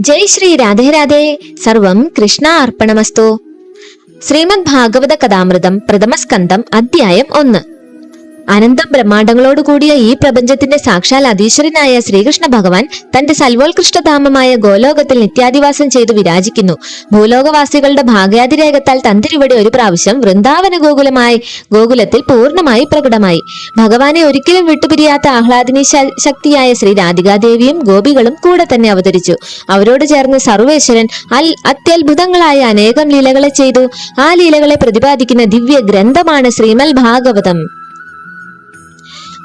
ജയ് ശ്രീ രാധേ രാധേ. സർവം കൃഷ്ണ അർപ്പണമസ്തു. ശ്രീമദ് ഭാഗവത കഥാമൃതം പ്രഥമസ്കന്ധം അധ്യായം ഒന്ന്. അനന്തം ബ്രഹ്മാണ്ടങ്ങളോട് കൂടിയ ഈ പ്രപഞ്ചത്തിന്റെ സാക്ഷാൽ അതീശ്വരനായ ശ്രീകൃഷ്ണ ഭഗവാൻ തന്റെ സൽവോത്കൃഷ്ടധാമമായ ഗോലോകത്തിൽ നിത്യാധിവാസം ചെയ്തു വിരാജിക്കുന്നു. ഭൂലോകവാസികളുടെ ഭാഗ്യാതിരേഖത്താൽ തന്തിരിവിടെ ഒരു പ്രാവശ്യം വൃന്ദാവന ഗോകുലമായി ഗോകുലത്തിൽ പൂർണമായി പ്രകടമായി. ഭഗവാനെ ഒരിക്കലും വിട്ടുപിരിയാത്ത ആഹ്ലാദിനി ശക്തിയായ ശ്രീ രാധികാദേവിയും ഗോപികളും കൂടെ തന്നെ അവതരിച്ചു. അവരോട് ചേർന്ന് സർവേശ്വരൻ അൽ അത്യത്ഭുതങ്ങളായ അനേകം ലീലകളെ ചെയ്തു. ആ ലീലകളെ പ്രതിപാദിക്കുന്ന ദിവ്യ ഗ്രന്ഥമാണ് ശ്രീമൽ ഭാഗവതം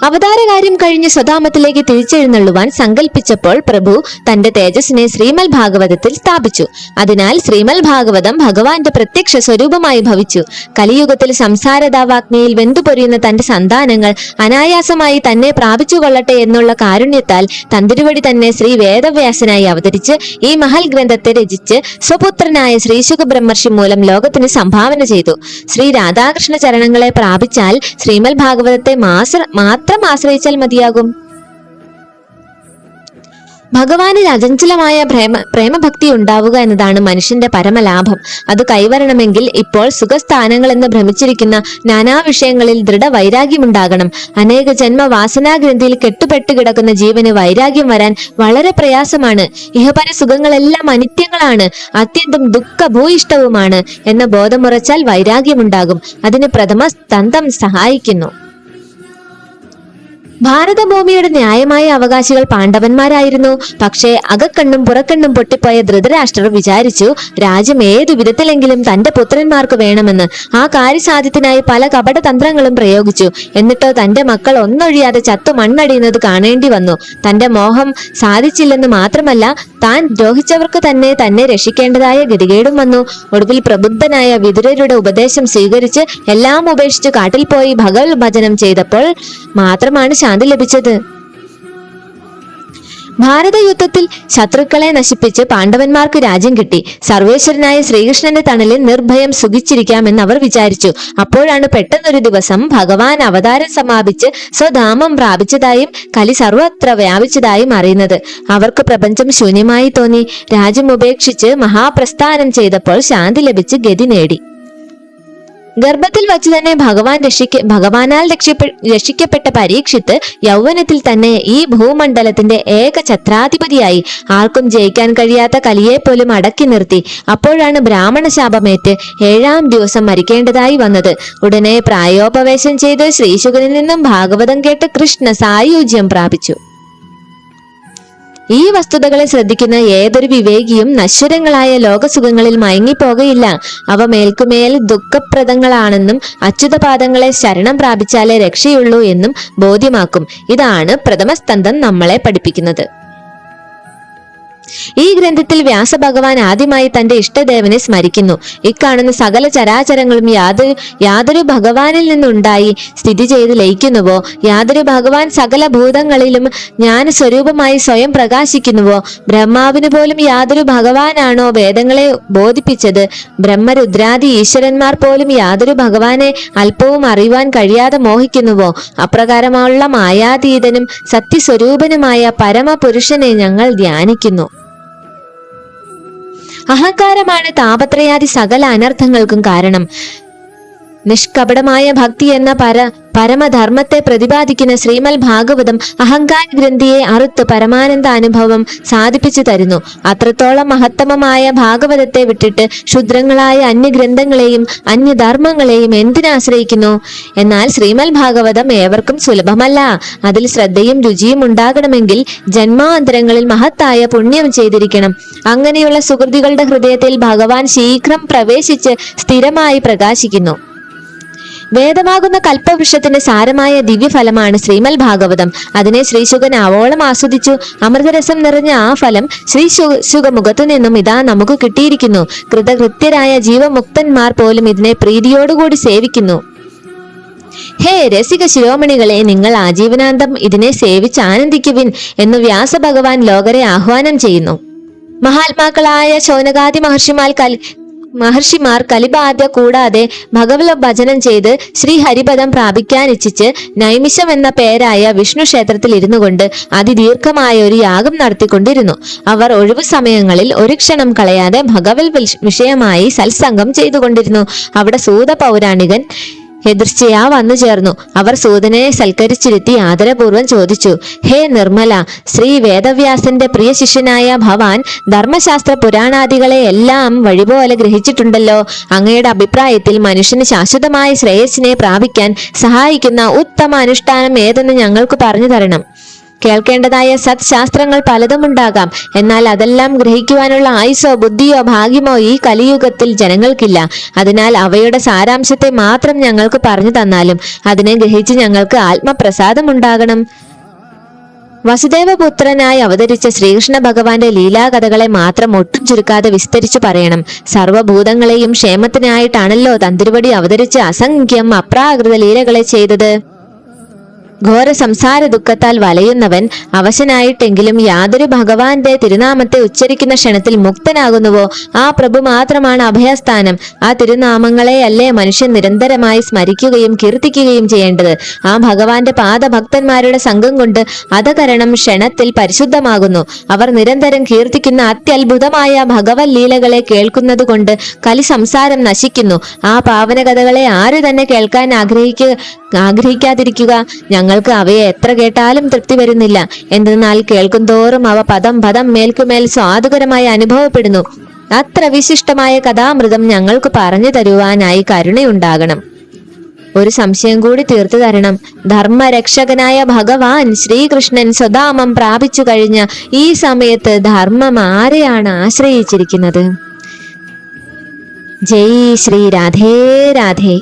അവതാരകാര്യം കഴിഞ്ഞ് സ്വധാമത്തിലേക്ക് തിരിച്ചെഴുന്നള്ളുവാൻ സങ്കല്പിച്ചപ്പോൾ പ്രഭു തന്റെ തേജസ്സിനെ ശ്രീമൽ ഭാഗവതത്തിൽ സ്ഥാപിച്ചു. അതിനാൽ ശ്രീമൽ ഭാഗവതം ഭഗവാന്റെ പ്രത്യക്ഷ സ്വരൂപമായി ഭവിച്ചു. കലിയുഗത്തിൽ സംസാരദാവാഗ്നിയിൽ വെന്തുപൊരിയുന്ന തന്റെ സന്താനങ്ങൾ അനായാസമായി തന്നെ പ്രാപിച്ചു കൊള്ളട്ടെ എന്നുള്ള കാരുണ്യത്താൽ തന്തിരുവടി തന്നെ ശ്രീ വേദവ്യാസനായി അവതരിച്ച് ഈ മഹൽ ഗ്രന്ഥത്തെ രചിച്ച് സ്വപുത്രനായ ശ്രീശുഖ ബ്രഹ്മർഷി മൂലം ലോകത്തിന് സംഭാവന ചെയ്തു. ശ്രീ രാധാകൃഷ്ണ ചരണങ്ങളെ പ്രാപിച്ചാൽ ശ്രീമൽ ഭാഗവതത്തെ മാസ മാത്രം ആശ്രയിച്ചാൽ മതിയാകും. ഭഗവാനിൽ അചഞ്ചലമായ പ്രേമ പ്രേമഭക്തി ഉണ്ടാവുക എന്നതാണ് മനുഷ്യന്റെ പരമലാഭം. അത് കൈവരണമെങ്കിൽ ഇപ്പോൾ സുഖസ്ഥാനങ്ങൾ എന്ന് ഭ്രമിച്ചിരിക്കുന്ന നാനാ വിഷയങ്ങളിൽ ദൃഢ വൈരാഗ്യമുണ്ടാകണം അനേക ജന്മ വാസനാഗ്രന്ഥിയിൽ കെട്ടുപെട്ട് കിടക്കുന്ന ജീവന് വൈരാഗ്യം വരാൻ വളരെ പ്രയാസമാണ്. ഇഹപര സുഖങ്ങളെല്ലാം അനിത്യങ്ങളാണ്. അത്യന്തം ദുഃഖഭൂയിഷ്ടവുമാണ് എന്ന ബോധമുറച്ചാൽ വൈരാഗ്യമുണ്ടാകും. അതിന് പ്രഥമ സ്തന്ധം സഹായിക്കുന്നു. ഭാരതഭൂമിയുടെ ന്യായമായ അവകാശികൾ പാണ്ഡവന്മാരായിരുന്നു. പക്ഷേ അകക്കണ്ണും പുറക്കണ്ണും പൊട്ടിപ്പോയ ധൃതരാഷ്ട്രർ വിചാരിച്ചു രാജ്യം ഏതു വിധത്തിലെങ്കിലും തന്റെ പുത്രന്മാർക്ക് വേണമെന്ന്. ആ കാര്യസാധ്യത്തിനായി പല കപടതന്ത്രങ്ങളും പ്രയോഗിച്ചു. എന്നിട്ടോ തന്റെ മക്കൾ ഒന്നൊഴിയാതെ ചത്തു മണ്ണടിയുന്നത് കാണേണ്ടി വന്നു. തന്റെ മോഹം സാധിച്ചില്ലെന്ന് മാത്രമല്ല താൻ ദ്രോഹിച്ചവർക്ക് തന്നെ തന്നെ രക്ഷിക്കേണ്ടതായ ഗതികേടും വന്നു. ഒടുവിൽ പ്രബുദ്ധനായ വിതുരരുടെ ഉപദേശം സ്വീകരിച്ച് എല്ലാം ഉപേക്ഷിച്ച് കാട്ടിൽ പോയി ഭഗവത് ഭജനം ചെയ്തപ്പോൾ മാത്രമാണ് ശാന്തി ലഭിച്ചത്. ഭാരതയുദ്ധത്തിൽ ശത്രുക്കളെ നശിപ്പിച്ച് പാണ്ഡവന്മാർക്ക് രാജ്യം കിട്ടി. സർവേശ്വരനായ ശ്രീകൃഷ്ണന്റെ തണലിൽ നിർഭയം സുഖിച്ചിരിക്കാമെന്ന് അവർ വിചാരിച്ചു. അപ്പോഴാണ് പെട്ടെന്നൊരു ദിവസം ഭഗവാൻ അവതാരം സമാപിച്ച് സ്വധാമം പ്രാപിച്ചതായും കലി സർവത്ര വ്യാപിച്ചതായും അറിയുന്നത്. അവർക്ക് പ്രപഞ്ചം ശൂന്യമായി തോന്നി. രാജ്യം ഉപേക്ഷിച്ച് മഹാപ്രസ്ഥാനം ചെയ്തപ്പോൾ ശാന്തി ലഭിച്ച് ഗതി നേടി. ഗർഭത്തിൽ വച്ച് തന്നെ ഭഗവാൻ രക്ഷിക്ക ഭഗവാനാൽ രക്ഷിക്കപ്പെട്ട പരീക്ഷിത്ത് യൗവനത്തിൽ തന്നെ ഈ ഭൂമണ്ഡലത്തിന്റെ ഏക ഛത്രാധിപതിയായി ആർക്കും ജയിക്കാൻ കഴിയാത്ത കലിയെ പോലും അടക്കി നിർത്തി. അപ്പോഴാണ് ബ്രാഹ്മണ ശാപമേറ്റ് ഏഴാം ദിവസം മരിക്കേണ്ടതായി വന്നത്. ഉടനെ പ്രായോപവേശം ചെയ്ത് ശ്രീശുഖനിൽ നിന്നും ഭാഗവതം കേട്ട് കൃഷ്ണ സായുജ്യം പ്രാപിച്ചു. ഈ വസ്തുതകളെ ശ്രദ്ധിക്കുന്ന ഏതൊരു വിവേകിയും നശ്വരങ്ങളായ ലോകസുഖങ്ങളിൽ മയങ്ങിപ്പോകയില്ല. അവ മേൽക്കുമേൽ ദുഃഖപ്രദങ്ങളാണെന്നും അച്യുതപാദങ്ങളെ ശരണം പ്രാപിച്ചാലേ രക്ഷയുള്ളൂ എന്നും ബോധ്യമാക്കും. ഇതാണ് പ്രഥമസ്തന്ധം നമ്മളെ പഠിപ്പിക്കുന്നത്. ഈ ഗ്രന്ഥത്തിൽ വ്യാസഭഗവാൻ ആദ്യമായി തന്റെ ഇഷ്ടദേവനെ സ്മരിക്കുന്നു. ഇക്കാണുന്ന സകല ചരാചരങ്ങളും യാതൊരു യാതൊരു ഭഗവാനിൽ നിന്നുണ്ടായി സ്ഥിതി ചെയ്ത് ലയിക്കുന്നുവോ? യാതൊരു ഭഗവാൻ സകല ഭൂതങ്ങളിലും ജ്ഞാന സ്വരൂപമായി സ്വയം പ്രകാശിക്കുന്നുവോ? ബ്രഹ്മാവിന് പോലും യാതൊരു ഭഗവാനാണോ വേദങ്ങളെ ബോധിപ്പിച്ചത്? ബ്രഹ്മരുദ്രാദി ഈശ്വരന്മാർ പോലും യാതൊരു ഭഗവാനെ അല്പവും അറിയുവാൻ കഴിയാതെ മോഹിക്കുന്നുവോ? അപ്രകാരമുള്ള മായാതീതനും സത്യസ്വരൂപനുമായ പരമപുരുഷനെ ഞങ്ങൾ ധ്യാനിക്കുന്നു. അഹങ്കാരമാണ് താപത്രയാദി സകല അനർത്ഥങ്ങൾക്കും കാരണം. നിഷ്കപടമായ ഭക്തി എന്ന പര പരമധർമ്മത്തെ പ്രതിപാദിക്കുന്ന ശ്രീമൽ ഭാഗവതം അഹങ്കാര ഗ്രന്ഥിയെ അറുത്ത് പരമാനന്ദ അനുഭവം സാധിപ്പിച്ചു തരുന്നു. അത്രത്തോളം മഹത്തമമായ ഭാഗവതത്തെ വിട്ടിട്ട് ക്ഷുദ്രങ്ങളായ അന്യഗ്രന്ഥങ്ങളെയും അന്യധർമ്മങ്ങളെയും എന്തിനാശ്രയിക്കുന്നു എന്നാൽ ശ്രീമൽ ഭാഗവതം ഏവർക്കും സുലഭമല്ല. അതിൽ ശ്രദ്ധയും രുചിയും ഉണ്ടാകണമെങ്കിൽ ജന്മാന്തരങ്ങളിൽ മഹത്തായ പുണ്യം ചെയ്തിരിക്കണം. അങ്ങനെയുള്ള സുഹൃതികളുടെ ഹൃദയത്തിൽ ഭഗവാൻ ശീഘ്രം പ്രവേശിച്ച് സ്ഥിരമായി പ്രകാശിക്കുന്നു. വേദമാകുന്ന കൽപ്പവൃക്ഷത്തിന്റെ സാരമായ ദിവ്യഫലമാണ് ശ്രീമൽ ഭാഗവതം. അതിനെ ശ്രീശുഖൻ ആവോളം ആസ്വദിച്ചു. അമൃതരസം നിറഞ്ഞ ആ ഫലം ശ്രീ ശുഖമുഖത്തു നിന്നും ഇതാ നമുക്ക് കിട്ടിയിരിക്കുന്നു. കൃതകൃത്യരായ ജീവമുക്തന്മാർ പോലും ഇതിനെ പ്രീതിയോടുകൂടി സേവിക്കുന്നു. ഹേ രസിക ശിരോമണികളെ നിങ്ങൾ ആജീവനാന്തം ഇതിനെ സേവിച്ച് ആനന്ദിക്കുവിൻ എന്ന് വ്യാസഭഗവാൻ ലോകരെ ആഹ്വാനം ചെയ്യുന്നു. മഹാത്മാക്കളായ ശൗനകാദി മഹർഷിമാർ കൽ മഹർഷിമാർ കലിബാധ്യ കൂടാതെ ഭഗവത് ഭജനം ചെയ്ത് ശ്രീ ഹരിപദം പ്രാപിക്കാൻ ഇച്ഛിച്ച് നൈമിഷം എന്ന പേരായ വിഷ്ണു ക്ഷേത്രത്തിൽ ഇരുന്നു കൊണ്ട് അതിദീർഘമായ ഒരു യാഗം നടത്തിക്കൊണ്ടിരുന്നു. അവർ ഒഴിവു സമയങ്ങളിൽ ഒരു ക്ഷണം കളയാതെ ഭഗവത് വിഷയമായി സത്സംഗം ചെയ്തുകൊണ്ടിരുന്നു. അവിടെ സൂത പൗരാണികൻ എതിർച്ചയാ വന്നു ചേർന്നു. അവർ സൂതനെ സൽക്കരിച്ചിരുത്തി ആദരപൂർവം ചോദിച്ചു ഹേ നിർമ്മല ശ്രീ വേദവ്യാസന്റെ പ്രിയ ശിഷ്യനായ ഭവാൻ ധർമ്മശാസ്ത്ര പുരാണാദികളെ എല്ലാം വഴിപോലെ ഗ്രഹിച്ചിട്ടുണ്ടല്ലോ. അങ്ങയുടെ അഭിപ്രായത്തിൽ മനുഷ്യന് ശാശ്വതമായ ശ്രേയസ്സിനെ പ്രാപിക്കാൻ സഹായിക്കുന്ന ഉത്തമ അനുഷ്ഠാനം ഏതെന്ന് ഞങ്ങൾക്ക് പറഞ്ഞു തരണം. കേൾക്കേണ്ടതായ സത്ശാസ്ത്രങ്ങൾ പലതുമുണ്ടാകാം. എന്നാൽ അതെല്ലാം ഗ്രഹിക്കുവാനുള്ള ആയുസോ ബുദ്ധിയോ ഭാഗ്യമോ ഈ കലിയുഗത്തിൽ ജനങ്ങൾക്കില്ല. അതിനാൽ അവയുടെ സാരാംശത്തെ മാത്രം ഞങ്ങൾക്ക് പറഞ്ഞു തന്നാലും അതിനെ ഗ്രഹിച്ച് ഞങ്ങൾക്ക് ആത്മപ്രസാദം ഉണ്ടാകണം വസുദേവപുത്രനായി അവതരിച്ച ശ്രീകൃഷ്ണ ഭഗവാന്റെ ലീലാകഥകളെ മാത്രം ഒട്ടും ചുരുക്കാതെ വിസ്തരിച്ചു പറയണം. സർവഭൂതങ്ങളെയും ക്ഷേമത്തിനായിട്ടാണല്ലോ തന്തിരുവടി അവതരിച്ച് അസംഖ്യം അപ്രാകൃത ലീലകളെ ചെയ്തത്. ഘോര സംസാര ദുഃഖത്താൽ വലയുന്നവൻ അവശനായിട്ടെങ്കിലും യാതൊരു ഭഗവാന്റെ തിരുനാമത്തെ ഉച്ചരിക്കുന്ന ക്ഷണത്തിൽ മുക്തനാകുന്നുവോ? ആ പ്രഭു മാത്രമാണ് അഭയസ്ഥാനം. ആ തിരുനാമങ്ങളെയല്ലേ മനുഷ്യൻ നിരന്തരമായി സ്മരിക്കുകയും കീർത്തിക്കുകയും ചെയ്യേണ്ടത്? ആ ഭഗവാന്റെ പാദഭക്തന്മാരുടെ സംഘം കൊണ്ട് അധകരണം ക്ഷണത്തിൽ പരിശുദ്ധമാകുന്നു. അവർ നിരന്തരം കീർത്തിക്കുന്ന അത്യത്ഭുതമായ ഭഗവത് ലീലകളെ കേൾക്കുന്നത് കൊണ്ട് കലി സംസാരം നശിക്കുന്നു. ആ പാവനകഥകളെ ആര് തന്നെ കേൾക്കാൻ ആഗ്രഹിക്കുക ആഗ്രഹിക്കാതിരിക്കുക? ഞങ്ങൾക്ക് അവയെ എത്ര കേട്ടാലും തൃപ്തി വരുന്നില്ല. എന്തെന്നാൽ കേൾക്കും തോറും അവ പദം പദം മേൽക്കുമേൽ സ്വാദുകരമായി അനുഭവപ്പെടുന്നു. അത്ര വിശിഷ്ടമായ കഥാമൃതം ഞങ്ങൾക്ക് പറഞ്ഞു തരുവാനായി കരുണയുണ്ടാകണം. ഒരു സംശയം കൂടി തീർത്തു തരണം. ധർമ്മരക്ഷകനായ ഭഗവാൻ ശ്രീകൃഷ്ണൻ സ്വദാമം പ്രാപിച്ചു കഴിഞ്ഞ ഈ സമയത്ത് ധർമ്മം ആരെയാണ് ആശ്രയിച്ചിരിക്കുന്നത്? ജയ് ശ്രീ രാധേ രാധേ.